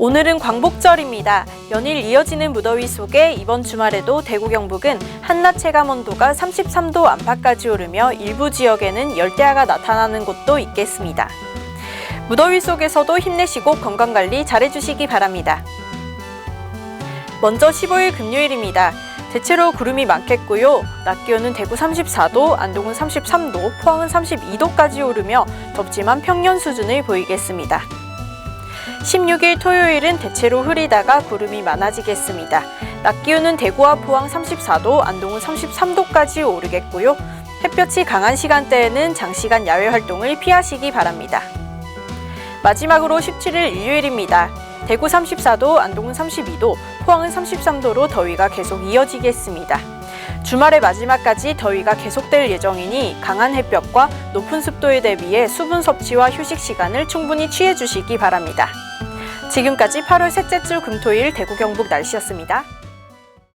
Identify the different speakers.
Speaker 1: 오늘은 광복절입니다. 연일 이어지는 무더위 속에 이번 주말에도 대구 경북은 한낮 체감 온도가 33도 안팎까지 오르며 일부 지역에는 열대야가 나타나는 곳도 있겠습니다. 무더위 속에서도 힘내시고 건강 관리 잘해주시기 바랍니다. 먼저 15일 금요일입니다. 대체로 구름이 많겠고요. 낮 기온은 대구 34도, 안동은 33도, 포항은 32도까지 오르며 덥지만 평년 수준을 보이겠습니다. 16일 토요일은 대체로 흐리다가 구름이 많아지겠습니다. 낮 기온은 대구와 포항 34도, 안동은 33도까지 오르겠고요. 햇볕이 강한 시간대에는 장시간 야외 활동을 피하시기 바랍니다. 마지막으로 17일 일요일입니다. 대구 34도, 안동은 32도, 포항은 33도로 더위가 계속 이어지겠습니다. 주말의 마지막까지 더위가 계속될 예정이니 강한 햇볕과 높은 습도에 대비해 수분 섭취와 휴식 시간을 충분히 취해 주시기 바랍니다. 지금까지 8월 셋째 주 금토일 대구 경북 날씨였습니다.